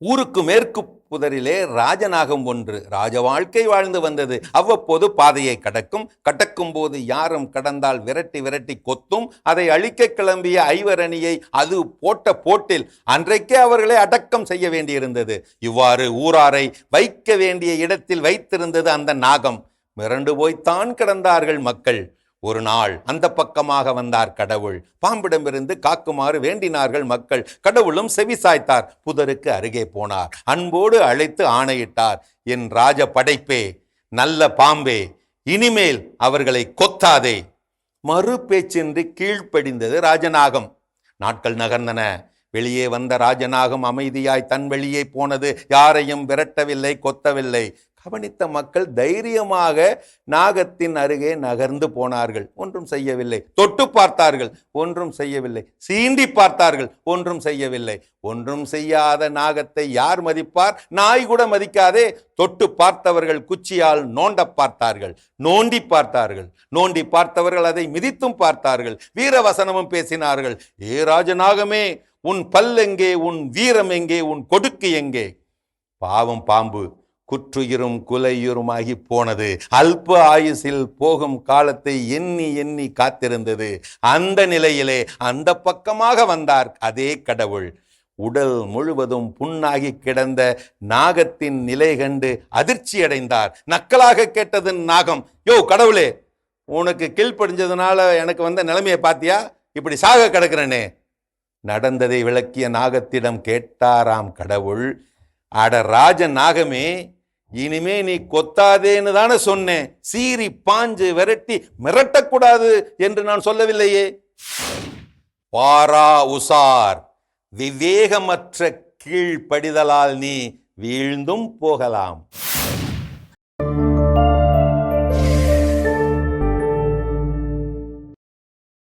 ஊருக்கு மேற்கு புதரிலே ராஜநாகம் ஒன்று. ராஜ வாழ்க்கை வாழ்ந்து வந்தது. அவ்வப்போது பாதையை கடக்கும். கடக்கும் போது யாரும் கடந்தால் விரட்டி விரட்டி கொத்தும். அதை அழிக்க கிளம்பிய ஐவரணியை அது போட்ட போட்டில் அன்றைக்கே அவர்களை அடக்கம் செய்ய வேண்டியிருந்தது. இவ்வாறு ஊராரை வைக்க வேண்டிய இடத்தில் வைத்திருந்தது அந்த நாகம். மிரண்டு போய்த்தான் கிடந்தார்கள் மக்கள். ஒரு நாள் அந்த பக்கமாக வந்தார் கடவுள். பாம்பிடமிருந்து காக்குமாறு வேண்டினார்கள் மக்கள். கடவுளும் செவி சாய்த்தார் புதருக்கு அருகே போனார். அன்போடு அழைத்து ஆணையிட்டார். என் ராஜ படைப்பே நல்ல பாம்பே இனிமேல் அவர்களை கொத்தாதே. மறு பேச்சின்றி கீழ்ப்படிந்தது ராஜநாகம். நாட்கள் நகர்ந்தன. வெளியே வந்த ராஜநாகம் அமைதியாய் தன் வெளியே போனது. யாரையும் விரட்டவில்லை கொத்தவில்லை. கவனித்த மக்கள் தைரியமாக நாகத்தின் அருகே நகர்ந்து போனார்கள். ஒன்றும் செய்யவில்லை. தொட்டு பார்த்தார்கள். ஒன்றும் செய்யவில்லை. சீண்டி பார்த்தார்கள். ஒன்றும் செய்யவில்லை. ஒன்றும் செய்யாத நாகத்தை யார் மதிப்பார்? நாய் கூட மதிக்காதே. தொட்டு பார்த்தவர்கள் குச்சியால் நோண்ட பார்த்தார்கள். நோண்டி பார்த்தார்கள். நோண்டி பார்த்தவர்கள் அதை மிதித்தும் பார்த்தார்கள். வீரவசனமும் பேசினார்கள். ஏ ராஜநாகமே உன் பல் எங்கே? உன் வீரம் எங்கே? உன் கொடுக்கு எங்கே? பாவம் பாம்பு. குற்றுயிரும் குலையுருமாகி போனது. அல்ப ஆயுசில் போகும் காலத்தை எண்ணி எண்ணி காத்திருந்தது. அந்த நிலையிலே அந்த பக்கமாக வந்தார் அதே கடவுள். உடல் முழுவதும் புண்ணாகி கிடந்த நாகத்தின் நிலை கண்டு அதிர்ச்சி அடைந்தார் நக்கலாக கேட்டது நாகம் யோ கடவுளே உனக்கு கீழ்ப்படிஞ்சதுனால எனக்கு வந்த நிலைமையை பாத்தியா? இப்படி சாக கிடக்கிறனே. நடந்ததை விளக்கிய நாகத்திடம் கேட்டாராம் கடவுள் அட ராஜ நாகமே இனிமே நீ கொத்தாதேன்னு தானே சொன்னேன். சீறி பாஞ்சு விரட்டி மிரட்டக்கூடாது என்று நான் சொல்லவில்லையே. பாரா உசார் விவேகமற்ற கீழ்ப்படிதலால் நீ வீழ்ந்தும் போகலாம்.